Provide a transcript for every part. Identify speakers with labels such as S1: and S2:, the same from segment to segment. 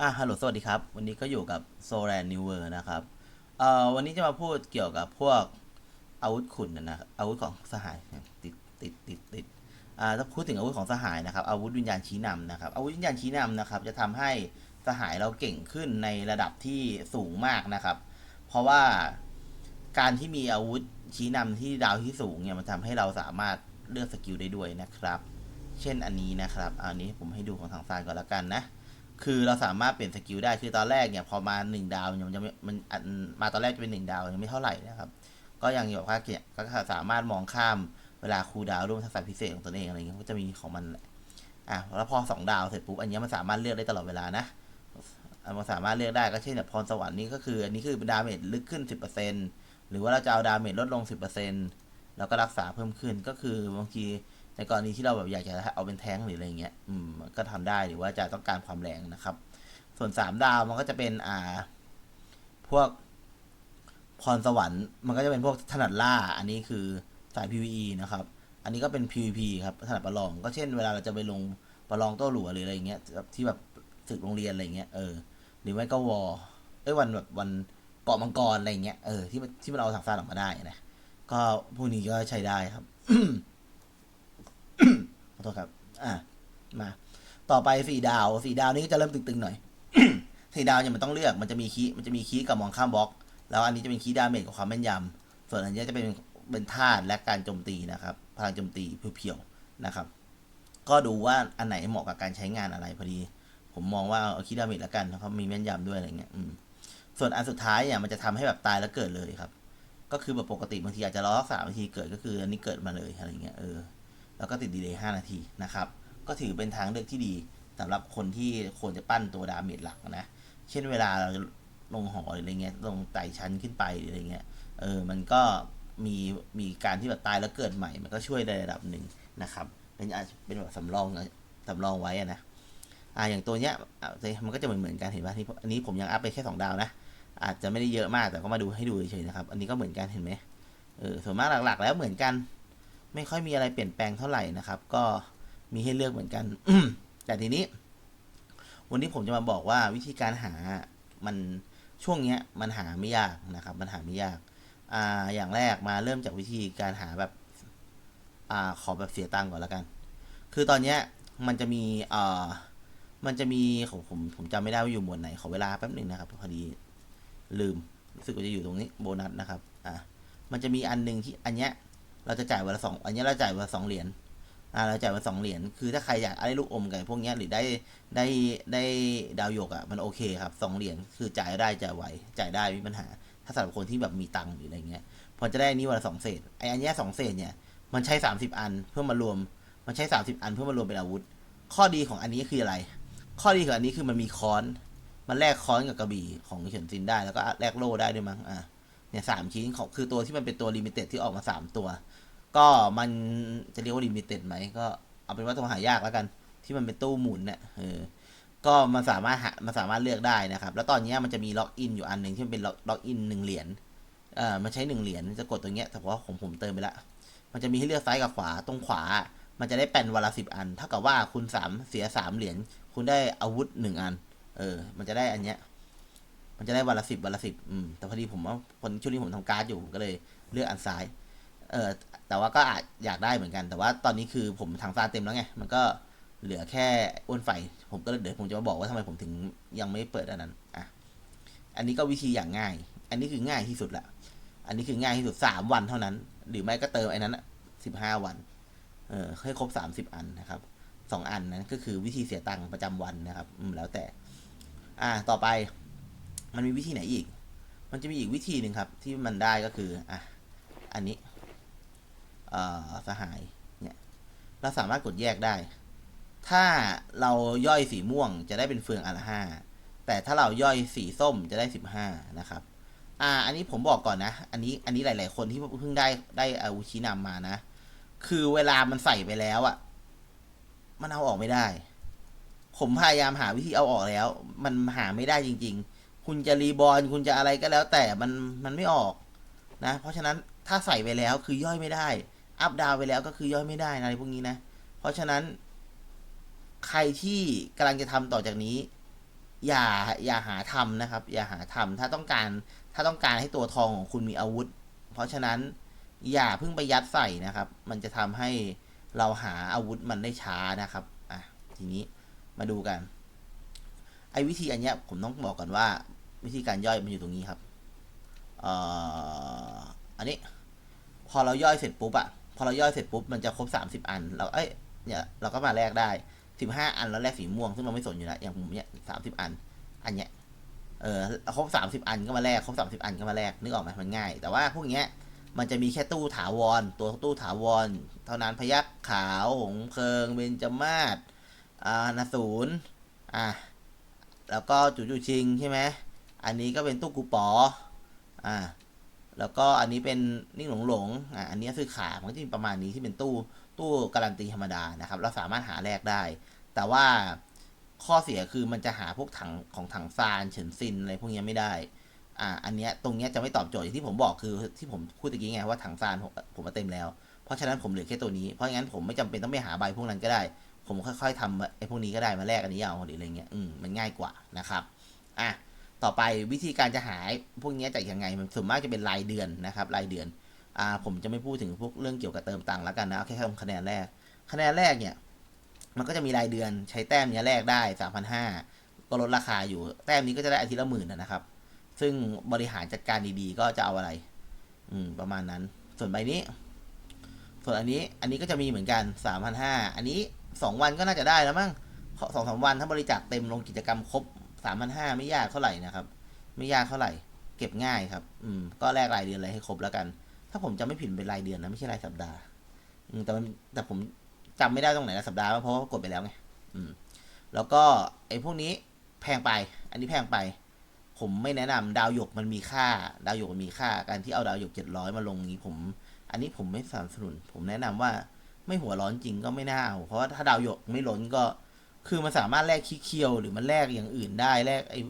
S1: อะฮัลโหล สวัสดีครับ วันนี้ก็อยู่กับโซแ a นนิวเวอร์นะครับ เอ่อ วันนี้จะมาพูดเกี่ยวกับพวกอาวุธขุนนะอาวุธของสหาย ติด ติด ติด ติด อ่า ถ้าพูดถึงอาวุธของสหายนะครับ อาวุธวิญญาณชี้นำนะครับ อาวุธวิญญาณชี้นำนะครับ จะทำให้สหายเราเก่งขึ้นในระดับที่สูงมากนะครับ เพราะว่าการที่มีอาวุธชี้นำที่ดาวที่สูงเนี่ยมันทำให้เราสามารถเลือกสกิลได้ด้วยนะครับ เช่นอันนี้นะครับ อันนี้ผมให้ดูของทางซ้ายก่อนละกันนะ คือเราสามารถเปลี่ยนสกิลได้คือตอนแรกเนี่ยพอมาหนึ่งดาวเนี่ยมันจะมันมาตอนแรกจะเป็นหนึ่งดาวยังไม่เท่าไหร่นะครับ ก็ยังแบบว่าเนี่ยก็สามารถมองข้ามเวลาคูดาวร่วมทักษะพิเศษของตนเองอะไรเงี้ยก็จะมีของมันแหละอะแล้วพอสองดาวเสร็จปุ๊บอันนี้มันสามารถเลือกได้ตลอดเวลานะมันสามารถเลือกได้ก็เช่นแบบพรสวรรค์นี่ก็คืออันนี้คือดาเมจลึกขึ้น 10%หรือว่าเราจะเอาดาเมจลดลง 10%แล้วก็รักษาเพิ่มขึ้นก็คือบางที ในกรณีที่เราแบบอยากจะเอาเป็นแท้งหรืออะไรเงี้ย อืมก็ทำได้หรือว่าจะต้องการความแรงนะครับ ส่วนสามดาวมันก็จะเป็นอ่า พวกพรสวรรค์มันก็จะเป็นพวกถนัดล่า อันนี้คือสาย PVE นะครับ อันนี้ก็เป็น PVP ครับถนัดประลอง ก็เช่นเวลาเราจะไปลงประลองโต้หลัวหรืออะไรเงี้ยที่แบบศึกโรงเรียนอะไรเงี้ยเออหรือไม่ก็วอเอ้ยวันแบบวันเกาะมังกรอะไรเงี้ยเออที่มันที่มันเอาทางซานออกมาได้นะก็พวกนี้ก็ใช้ได้ครับ ทษครับ อะมา ต่อไปสี่ดาวสี่ดาวนี้ก็จะเริ่มตึงๆหน่อยสี่ดาวเนี่ยมันต้องเลือกมันจะมีคีมันจะมีคีกับมองข้ามบล็อก แล้วอันนี้จะเป็นคีดาเมจกับความแม่นยำส่วนอันนี้จะเป็นเป็นธาตุและการโจมตีนะครับ พลังโจมตีเพียวๆนะครับ ก็ดูว่าอันไหนเหมาะกับการใช้งานอะไรพอดี ผมมองว่าเอาคีดาเมจแล้วกันนะครับมีแม่นยำด้วยอะไรเงี้ยอืมส่วนอันสุดท้ายเนี่ยมันจะทำให้แบบตายแล้วเกิดเลยครับ ก็คือแบบปกติบางทีอาจจะรอสักสามนาทีเกิดก็คืออันนี้เกิดมาเลยอะไรเงี้ยเออ แล้วก็ติดดีเลย์ห้านาทีนะครับ ก็ถือเป็นทางเลือกที่ดีสำหรับคนที่ควรจะปั้นตัวดาเมจหลักนะ เช่นเวลาเราลงหอหรืออะไรเงี้ย ลงไต่ชั้นขึ้นไปหรืออะไรเงี้ย เออ มันก็มีมีการที่แบบตายแล้วเกิดใหม่ มันก็ช่วยในระดับหนึ่งนะครับ เป็นอาจเป็นแบบสำรองนะสำรองไว้อะนะ อ่า อย่างตัวเนี้ย มันก็จะเหมือนเหมือนกันเห็นป่ะที่อันนี้ผมยังอัพไปแค่สองดาวนะ อาจจะไม่ได้เยอะมากแต่ก็มาดูให้ดูเฉยๆนะครับ อันนี้ก็เหมือนกันเห็นไหมเออ ส่วนมากหลักๆ แล้วเหมือนกัน ไม่ค่อยมีอะไรเปลี่ยนแปลงเท่าไหร่นะครับ ก็มีให้เลือกเหมือนกัน แต่ทีนี้ วันนี้ผมจะมาบอกว่าวิธีการหามันช่วงเนี้ยมันหาไม่ยากนะครับ มันหาไม่ยากอ่าอย่างแรกมาเริ่มจากวิธีการหาแบบอ่าขอแบบเสียตังค์ก่อนละกัน คือตอนเนี้ยมันจะมีเอ่อมันจะมีผมผมผมจำไม่ได้ว่าอยู่หมวดไหนขอเวลาแป๊บหนึ่งนะครับพอดีลืมรู้สึกว่าจะอยู่ตรงนี้โบนัสนะครับอ่ามันจะมีอันหนึ่งที่อันเนี้ย เราจะจ่ายวันละสองอันนี้เราจ่ายวันละสองเหรียญอ่าเราจ่ายวันสองเหรียญคือถ้าใครอยากได้ลูกอมกันพวกเนี้ยหรือได้ได้ได้ดาวหยกอะ่ะมันโอเคครับสองเหรียญคือจ่ายได้จ่ายไหวจ่ายได้ไม่มีปัญหา ถ้าสำหรับคนที่แบบมีตังค์หรืออะไรเงี้ยพอจะได้นี้วันละสองเศษไออันนี้สองเศษเนี่ยมันใช้สามสิบอันเพื่อมารวม มันใช้สามสิบอันเพื่อมารวมเป็นอาวุธ ข้อดีของอันนี้คืออะไร ข้อดีของอันนี้คือมันมีค้อน มันแลกค้อนกับกระบี่ของเฉินซินได้แล้วก็แลกโล่ได้ด้วยมั้งอ่า เนี่ยสามชิ้นของคือตัวที่มันเป็นตัวลิมิเต็ดที่ออกมาสามตัว ก็มันจะเรียกว่าลิมิเต็ดไหมก็เอาเป็นว่าตัวหายากแล้วกัน ที่มันเป็นตู้หมุนเนี่ยเออก็มันสามารถหามันสามารถเลือกได้นะครับ แล้วตอนนี้มันจะมีล็อกอินอยู่อันหนึ่งที่มันเป็นล็อกอินหนึ่งเหรียญเอ่อมันใช้หนึ่งเหรียญจะกดตัวเนี้ยแต่ว่าผมผมเติมไปละมันจะมีให้เลือกซ้ายกับขวาตรงขวา มันจะได้แปนวันละสิบอัน เท่ากับว่าคุณสามเสียสามเหรียญคุณได้อาวุธหนึ่งอัน เออ มันจะได้อันเนี้ย มันจะได้วันละสิบวันละสิบอืมแต่พอดีผมว่าคนช่วงนี้ผมทำการ์ดอยู่ผมก็เลยเลือกอันซ้าย เออแต่ว่าก็อาจอยากได้เหมือนกัน แต่ว่าตอนนี้คือผมทางซายเต็มแล้วไง มันก็เหลือแค่อ้วนไฟ ผมก็เดี๋ยวผมจะมาบอกว่าทำไมผมถึงยังไม่เปิดอันนั้น อะ อันนี้ก็วิธีอย่างง่าย อันนี้คือง่ายที่สุดละ อันนี้คือง่ายที่สุดสามวันเท่านั้น หรือไม่ก็เติมไอ้นั้นสิบห้าวัน เออให้ครบสามสิบอันนะครับสองอันนั้นก็คือวิธีเสียตังค์ประจำวันนะครับ อืมแล้วแต่ อ่า ต่อไป มันมีวิธีไหนอีก มันจะมีอีกวิธีหนึ่งครับ ที่มันได้ก็คืออะอันนี้เอ่อสหายเนี่ยเราสามารถกดแยกได้ ถ้าเราย่อยสีม่วงจะได้เป็นเฟืองอันละห้าแต่ถ้าเราย่อยสีส้มจะได้สิบห้านะครับอ่าอันนี้ผมบอกก่อนนะ อันนี้อันนี้หลาย ๆ คนที่เพิ่งได้ได้อาวุชินำมานะ คือเวลามันใส่ไปแล้วอะ มันเอาออกไม่ได้ ผมพยายามหาวิธีเอาออกแล้ว มันหาไม่ได้จริง ๆ คุณจะรีบอลคุณจะอะไรก็แล้วแต่มันมันไม่ออกนะ เพราะฉะนั้นถ้าใส่ไปแล้วคือย่อยไม่ได้ อัพดาวไปแล้วก็คือย่อยไม่ได้นะอะไรพวกนี้นะ เพราะฉะนั้น ใครที่กำลังจะทำต่อจากนี้ อย่าอย่าหาทำนะครับ อย่าหาทำถ้าต้องการถ้าต้องการให้ตัวทองของคุณมีอาวุธ เพราะฉะนั้นอย่าเพิ่งไปยัดใส่นะครับ มันจะทำให้เราหาอาวุธมันได้ช้านะครับอะทีนี้มาดูกัน ไอ้วิธีอันเนี้ยผมต้องบอกก่อนว่า วิธีการย่อยมันอยู่ตรงนี้ครับเอ่ออันนี้ พอเราย่อยเสร็จปุ๊บอะพอเราย่อยเสร็จปุ๊บมันจะครบสามสิบอัน เราเอ้ยเนี่ยเราก็มาแลกได้สิบห้าอันแล้วแลกสีม่วงซึ่งเราไม่สนอยู่แล้วอย่างผมเนี่ยสามสิบอัน อันเนี้ยเออครบสามสิบอันก็มาแลกครบสามสิบอันก็มาแลกนึกออกไหมมันง่าย แต่ว่าพวกเนี้ยมันจะมีแค่ตู้ถาวร ตัวตู้ถาวร เท่านั้นพยักขาวหงเพลิงเบญจมาศอ่านาศูนย์อะแล้วก็จูจูชิงใช่ไหม อันนี้ก็เป็นตู้กูปออ่าแล้วก็อันนี้เป็นนิ่งหลงหลงอ่าอันนี้ซื้อขามันก็จะมีประมาณนี้ที่เป็นตู้ตู้การันตีธรรมดานะครับ เราสามารถหาแลกได้ แต่ว่าข้อเสียคือมันจะหาพวกถังของถังซานเฉินซินอะไรพวกนี้ไม่ได้ อ่า อันเนี้ยตรงเนี้ยจะไม่ตอบโจทย์อย่างที่ผมบอกคือที่ผมพูดตะกี้ไงว่าถังซานผมผมมาเต็มแล้ว เพราะฉะนั้นผมเหลือแค่ตัวนี้ เพราะงั้นผมไม่จำเป็นต้องไปหาใบพวกนั้นก็ได้ ผมค่อยๆทำไอ้พวกนี้ก็ได้มาแลกอันนี้เอาหรืออะไรเงี้ย อืมมันง่ายกว่านะครับ อะ ต่อไปวิธีการจะหายพวกนี้จากยังไงมันส่วนมากจะเป็นรายเดือนนะครับรายเดือนอ่าผมจะไม่พูดถึงพวกเรื่องเกี่ยวกับเติมตังค์แล้วกันนะแค่ทำคะแนนแรก คะแนนแรกเนี่ย มันก็จะมีรายเดือนใช้แต้มเนี้ยแรกได้สามพันห้าก็ลดราคาอยู่ แต้มนี้ก็จะได้อาทิตย์ละหมื่นนะนะครับ ซึ่งบริหารจัดการดีๆ ก็จะเอาอะไร อืม ประมาณนั้น ส่วนใบนี้ ส่วนอันนี้ อันนี้ก็จะมีเหมือนกันสามพันห้าอันนี้สองวันก็น่าจะได้แล้วมั้งสองสามวันถ้าบริจาคเต็มลงกิจกรรมครบ สามพันห้าไม่ยากเท่าไหร่นะครับ ไม่ยากเท่าไหร่ เก็บง่ายครับ อืม ก็แลกรายเดือนอะไรให้ครบแล้วกัน ถ้าผมจำไม่ผิดเป็นรายเดือนนะไม่ใช่รายสัปดาห์ อืม แต่มันแต่ผมจำไม่ได้ตรงไหนรายสัปดาห์เพราะว่ากดไปแล้วไง อืม แล้วก็ไอ้พวกนี้แพงไป อันนี้แพงไป ผมไม่แนะนำดาวหยกมันมีค่า ดาวหยกมันมีค่า การที่เอาดาวหยกเจ็ดร้อยมาลงนี้ผม อันนี้ผมไม่สนับสนุน ผมแนะนำว่าไม่หัวร้อนจริงก็ไม่น่าเอา เพราะว่าถ้าดาวหยกไม่ล้นก็ คือมันสามารถแลกขี้เคียวหรือมันแลกอย่างอื่นได้แลกไอ้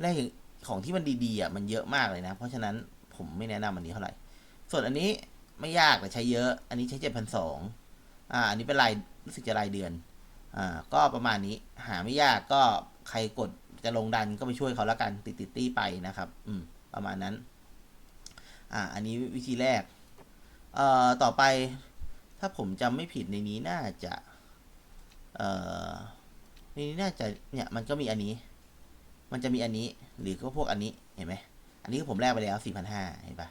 S1: แลกอย่างของที่มันดีๆอะมันเยอะมากเลยนะ เพราะฉะนั้นผมไม่แนะนำอันนี้เท่าไหร่ ส่วนอันนี้ไม่ยากแต่ใช้เยอะ อันนี้ใช้เจ็ดพันสองอ่า อันนี้เป็นรายรู้สึกจะรายเดือน อ่า ก็ประมาณนี้ หาไม่ยากก็ใครกดจะลงดันก็ไปช่วยเขาแล้วกันติดติดตี้ไปนะครับ อืม ประมาณนั้น อ่า อันนี้วิธีแรก เอ่อ ต่อไป ถ้าผมจำไม่ผิดในนี้น่าจะ เอ่อ นนี้น่าจะเนี่ยมันก็มีอันนี้ มันจะมีอันนี้ หรือก็พวกอันนี้เห็นไหมอันนี้คือผมแลกไปแล้วสี่พันห้าเห็นปะ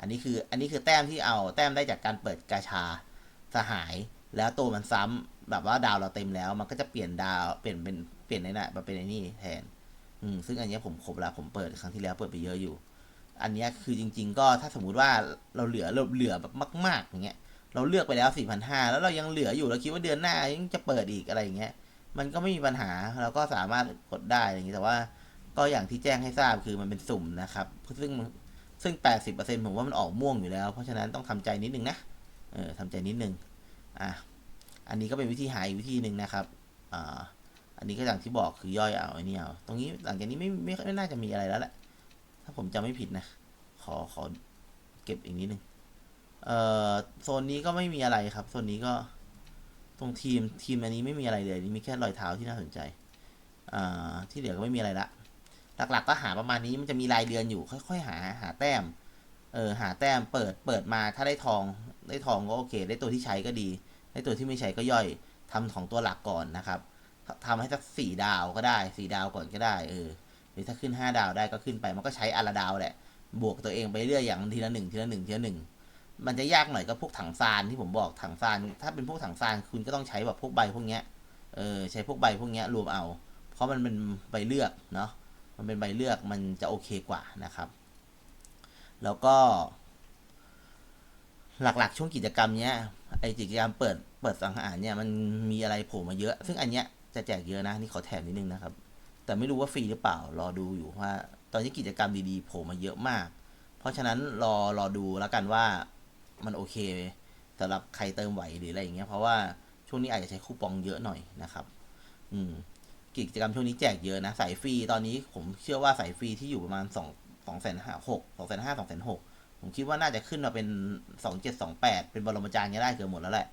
S1: อันนี้คืออันนี้คือแต้มที่เอาแต้มได้จากการเปิดกาชาสหาย แล้วตัวมันซ้ำแบบว่าดาวเราเต็มแล้ว มันก็จะเปลี่ยนดาวเปลี่ยนเป็นเปลี่ยนในน่ะมาเป็นไอ้นี่แทน อืมซึ่งอันนี้ผมครบแล้วผมเปิดครั้งที่แล้วเปิดไปเยอะอยู่ อันนี้คือจริง ๆ ก็ถ้าสมมุติว่าเราเหลือเราเหลือแบบมาก ๆ อย่างเงี้ย เราเลือกไปแล้วสี่พันห้าแล้วเรายังเหลืออยู่เราคิดว่าเดือนหน้ายังจะเปิดอีกอะไรอย่างเงี้ย มันก็ไม่มีปัญหาเราก็สามารถกดได้อย่างงี้แต่ว่าก็อย่างที่แจ้งให้ทราบคือมันเป็นสุ่มนะครับ ซึ่งซึ่งแปดสิบเปอร์เซ็นผมว่ามันออกม่วงอยู่แล้ว เพราะฉะนั้นต้องทำใจนิดนึงนะเออทำใจนิดนึงอะอันนี้ก็เป็นวิธีหาอีกวิธีหนึ่งนะครับอ่าอันนี้ก็อย่างที่บอกคือย่อยเอาไอ้นี่เอาตรงนี้หลังจากนี้ไม่ไม่ไม่น่าจะมีอะไรแล้วแหละถ้าผมจำไม่ผิดนะ ขอขอเก็บอีกนิดนึงเอ่อโซนนี้ก็ไม่มีอะไรครับโซนนี้ก็ ตรงทีมทีมอันนี้ไม่มีอะไรเลยมีแค่รอยเท้าที่น่าสนใจอ่าที่เหลือก็ไม่มีอะไรละ หลักๆก็หาประมาณนี้มันจะมีรายเดือนอยู่ค่อย ๆ หาหาแต้มเออหาแต้มเปิดเปิดมาถ้าได้ทองได้ทองก็โอเค ได้ตัวที่ใช้ก็ดี ได้ตัวที่ไม่ใช้ก็ย่อยทำของตัวหลักก่อนนะครับทำให้สักสี่ดาวก็ได้สี่ดาวก่อนก็ได้เออหรือถ้าขึ้นห้าดาวได้ก็ขึ้นไปมันก็ใช้อาราดาวแหละบวกตัวเองไปเรื่อยอย่างทีละหนึ่งทีละหนึ่งทีละหนึ่ง มันจะยากหน่อยก็พวกถังซานที่ผมบอกถังซานถ้าเป็นพวกถังซานคุณก็ต้องใช้แบบพวกใบพวกเนี้ยเออใช้พวกใบพวกเนี้ยรวมเอา เพราะมันเป็นใบเลือกเนาะมันเป็นใบเลือกมันจะโอเคกว่านะครับ แล้วก็ หลักๆช่วงกิจกรรมเนี้ยไอกิจกรรมเปิดเปิดสังหารเนี่ยมันมีอะไรโผล่มาเยอะ ซึ่งอันเนี้ยจะแจกเยอะนะนี่ขอแถมนิดนึงนะครับ แต่ไม่รู้ว่าฟรีหรือเปล่ารอดูอยู่ว่า ตอนนี้กิจกรรมดีๆโผล่มาเยอะมาก เพราะฉะนั้นรอรอดูแล้วกันว่า มันโอเคสำหรับใครเติมไหวหรืออะไรอย่างเงี้ยเพราะว่าช่วงนี้อาจจะใช้คูปองเยอะหน่อยนะครับ อืมกิจกรรมช่วงนี้แจกเยอะนะสายฟรีตอนนี้ผมเชื่อว่าสายฟรีที่อยู่ประมาณสองสองแสนห้าหกสองแสนห้าสองแสนหกผมคิดว่าน่าจะขึ้นมาเป็นสองเจ็ดสองแปดเป็นบรมจารย์ก็ได้เกือบหมดแล้วแหละ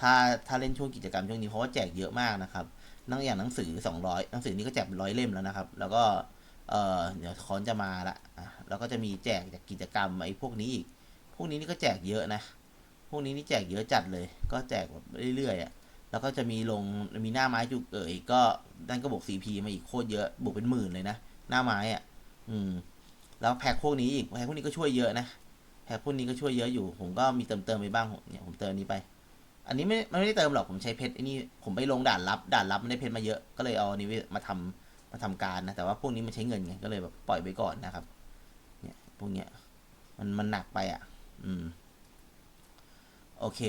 S1: ถ้าถ้าเล่นช่วงกิจกรรมช่วงนี้เพราะว่าแจกเยอะมากนะครับนั่งอย่างหนังสือสองร้อยหนังสือนี้ก็แจกเป็นร้อยเล่มแล้วนะครับ แล้วก็เออเดี๋ยวคอนจะมาละแล้วก็จะมีแจกจากกิจกรรมไอ้พวกนี้อีก พวกนี้นี่ก็แจกเยอะนะ พวกนี้นี่แจกเยอะจัดเลย ก็แจกแบบเรื่อยๆอะ แล้วก็จะมีลง มีหน้าไม้จุกเอ๋ยก็นั่นก็บวก CP มาอีกโคตรเยอะ บวกเป็นหมื่นเลยนะ หน้าไม้อะ อืม แล้วแพ็คพวกนี้อีก แพ็คพวกนี้ก็ช่วยเยอะนะ แพ็คพวกนี้ก็ช่วยเยอะอยู่ ผมก็มีเติมเติมไปบ้างเนี่ยผมเติมนี้ไป อันนี้ไม่ไม่ได้เติมหรอก ผมใช้เพชรไอ้นี่ ผมไปลงด่านลับ ด่านลับมันได้เพชรมาเยอะ ก็เลยเอาอันนี้มาทำมาทำการนะ แต่ว่าพวกนี้มันใช้เงินไง ก็เลยแบบปล่อยไปก่อนนะครับ เนี่ย พวกเนี้ย มันมันหนักไปอะ อืม โอเค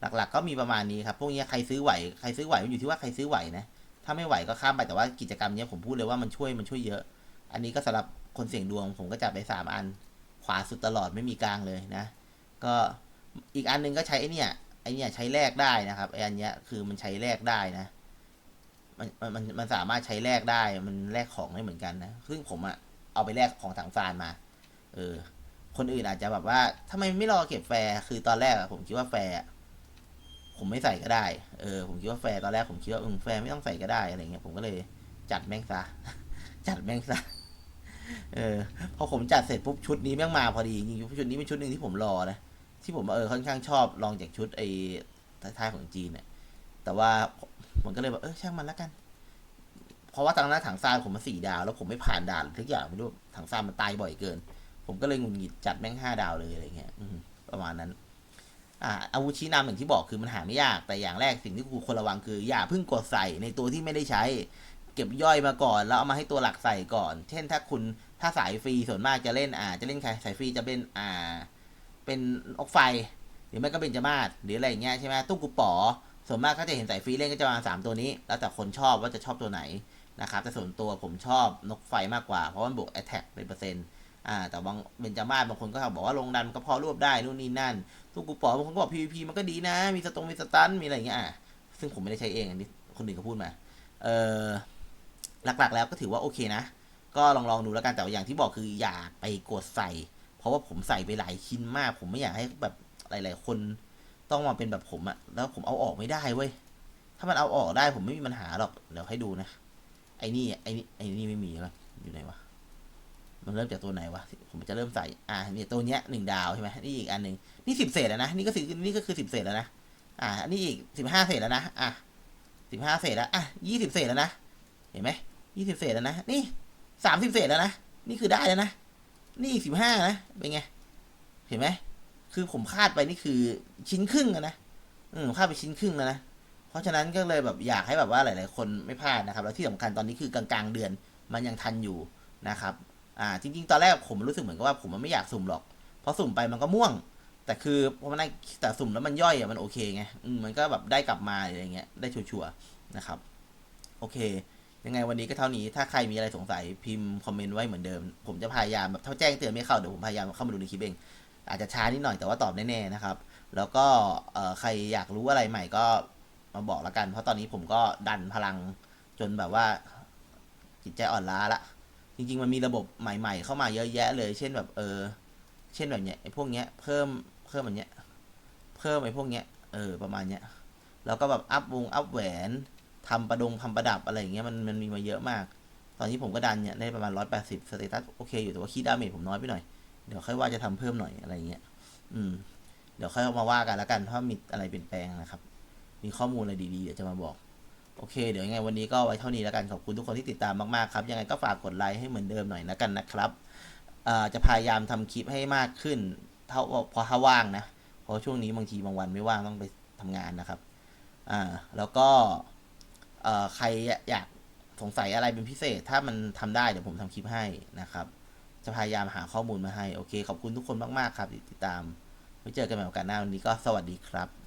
S1: หลัก ๆ ก็มีประมาณนี้ครับ พวกนี้ใครซื้อไหว ใครซื้อไหวมันอยู่ที่ว่าใครซื้อไหวนะ ถ้าไม่ไหวก็ข้ามไป แต่ว่ากิจกรรมนี้ผมพูดเลยว่ามันช่วยมันช่วยเยอะ อันนี้ก็สำหรับคนเสี่ยงดวง ผมก็จับไปสามอัน ขวาสุดตลอดไม่มีกลางเลยนะ ก็อีกอันหนึงก็ใช้ไอเนี่ยไอ้เนี่ยใช้แลกได้นะครับไอ้อันเนี้ยคือมันใช้แลกได้นะมันมันมันสามารถใช้แลกได้ มันแลกของได้เหมือนกันนะ ซึ่งผมอะเอาไปแลกของถังซานมา เออ คนอื่นอาจจะแบบว่าทำไมไม่รอเก็บแฟร์คือตอนแรกผมคิดว่าแฟร์ผมไม่ใส่ก็ได้ เออ ผมคิดว่าแฟร์ตอนแรกผมคิดว่าเออแฟร์ไม่ต้องใส่ก็ได้อะไรเงี้ย ผมก็เลยจัดแม่งซะ จัดแม่งซะ เออ พอผมจัดเสร็จปุ๊บชุดนี้แม่งมาพอดีจริงชุดนี้เป็นชุดหนึ่งที่ผมรอนะ ที่ผมเออค่อนข้างชอบลองจากชุดไอ้ท้ายของจีนเนี่ย แต่ว่าผมก็เลยแบบเออช่างมันแล้วกัน เพราะว่าตอนนั้นถังซานผมมาสี่ดาว แล้วผมไม่ผ่านด่านทุกอย่างไม่รู้ถังซานมันตายบ่อยเกิน ผมก็เลยหงุดหงิดจัดแม่งห้าดาวเลยอะไรเงี้ยประมาณนั้น อ่าอาวุธชี้นำอย่างที่บอกคือมันหาไม่ยาก แต่อย่างแรกสิ่งที่กูควรระวังคือ อย่าเพิ่งกดใส่ในตัวที่ไม่ได้ใช้ เก็บย่อยมาก่อน แล้วเอามาให้ตัวหลักใส่ก่อน เช่นถ้าคุณถ้าสายฟรีส่วนมากจะเล่นอ่า จะเล่นใครสายฟรีจะเป็นอ่า เป็นออกไฟหรือไม่ก็เป็นจมาศหรืออะไรอย่างเงี้ยใช่ไหมตู้กุป๋อส่วนมากก็จะเห็นสายฟรีเล่นก็จะมาสามตัวนี้ แล้วแต่คนชอบว่าจะชอบตัวไหนนะครับแต่ส่วนตัวผมชอบนกไฟมากกว่าเพราะมันบวก attack เป็นเปอร์เซ็นต์ อ่าแต่บางเป็นจมาบางคนก็บอกว่าลงดันก็พอรวบได้นู่นนี่นั่นตู้กุปป๋อบางคนก็บอก PVP มันก็ดีนะ มีสตงมีสตันมีอะไรอย่างเงี้ยอะซึ่งผมไม่ได้ใช้เองอันนี้คนอื่นเขาพูดมาเออหลักๆแล้วก็ถือว่าโอเคนะ ก็ลองลองดูแล้วกันแต่อย่างที่บอกคืออย่าไปกดใส่ เพราะว่าผมใส่ไปหลายชิ้นมาก ผมไม่อยากให้แบบหลาย ๆ คนต้องมาเป็นแบบผมอะแล้วผมเอาออกไม่ได้เว้ยถ้ามันเอาออกได้ผมไม่มีปัญหาหรอกเดี๋ยวให้ดูนะไอ้นี่ไอ้นี่ไอ้นี่ไม่มีแล้วอยู่ไหนวะ มันเริ่มจากตัวไหนวะ ผมจะเริ่มใส่ อ่าเนี่ยตัวเนี้ยหนึ่งดาวใช่ไหมนี่อีกอันหนึ่งนี่สิบเศษแล้วนะ นี่ก็สินี่ก็คือสิบเศษแล้วนะ อ่านี่อีกสิบห้าเศษแล้วนะ อะสิบห้าเศษแล้ว อะยี่สิบเศษแล้วนะ เห็นไหมยี่สิบเศษแล้วนะ นี่สามสิบเศษแล้วนะ นี่คือได้แล้วนะ นี่สิบห้านะ เป็นไง เห็นไหม คือผมคาดไปนี่คือชิ้นครึ่งอะนะ อืมคาดไปชิ้นครึ่งแล้วนะ เพราะฉะนั้นก็เลยแบบอยากให้แบบว่าหลาย ๆ คนไม่พลาดนะครับ แล้วที่สำคัญตอนนี้คือกลาง ๆ เดือนมันยังทันอยู่นะครับ อ่าจริง ๆ ตอนแรกผมรู้สึกเหมือนกับว่าผมมันไม่อยากสุ่มหรอก เพราะสุ่มไปมันก็ม่วง แต่คือพอมันได้แต่สุ่มแล้วมันย่อยอะมันโอเคไงมมันก็แบบได้กลับมาอะไรเงี้ยได้ชัวร์ๆนะครับ โอเค ยังไงวันนี้ก็เท่านี้ถ้าใครมีอะไรสงสัยพิมพ์คอมเมนต์ไว้เหมือนเดิม ผมจะพยายามแบบถ้าแจ้งเตือนไม่เข้าเดี๋ยวผมพยายามเข้ามาดูในคลิปเองอาจจะช้านิดหน่อยแต่ว่าตอบแน่ๆนะครับ แล้วก็ใครอยากรู้อะไรใหม่ก็มาบอกละกัน เพราะตอนนี้ผมก็ดันพลังจนแบบว่าจิตใจอ่อนล้าละ จริง ๆ มันมีระบบใหม่ ๆ เข้ามาเยอะแยะเลย เช่นแบบเออ เช่นแบบเนี้ยไอ้พวกเนี้ยเพิ่มเพิ่มอันเนี้ยเพิ่มไอ้พวกเนี้ยเออประมาณเนี้ยแล้วก็แบบอัพวงอัพแหวนทำประดงทำประดับอะไรอย่างเงี้ยมันมันมีมาเยอะมาก ตอนนี้ผมก็ดันเนี่ยได้ประมาณร้อยแปดสิบสเตตัสโอเคอยู่แต่ว่าคีดาเมจผมน้อยไปหน่อยเดี๋ยวค่อยว่าจะทำเพิ่มหน่อยอะไรเงี้ยอืม เดี๋ยวค่อยมาว่ากันแล้วกันถ้ามีอะไรเปลี่ยนแปลงนะครับ มีข้อมูลอะไรดีๆเดี๋ยวจะมาบอก โอเค เดี๋ยวยังไงวันนี้ก็ไว้เท่านี้แล้วกัน ขอบคุณทุกคนที่ติดตามมากๆครับ ยังไงก็ฝากกดไลค์ให้เหมือนเดิมหน่อยนะกันนะครับจะพยายามทำคลิปให้มากขึ้น เท่าพอถ้าว่างนะ เพราะช่วงนี้บางทีบางวันไม่ว่างต้องไปทำงานนะครับ อ่า แล้วก็ใครอยากสงสัยอะไรเป็นพิเศษ ถ้ามันทำได้เดี๋ยวผมทำคลิปให้นะครับ จะพยายามหาข้อมูลมาให้ โอเค ขอบคุณทุกคนมาก ๆ ครับ ติดตาม ไว้เจอกันใหม่โอกาสหน้าวันนี้ก็สวัสดีครับ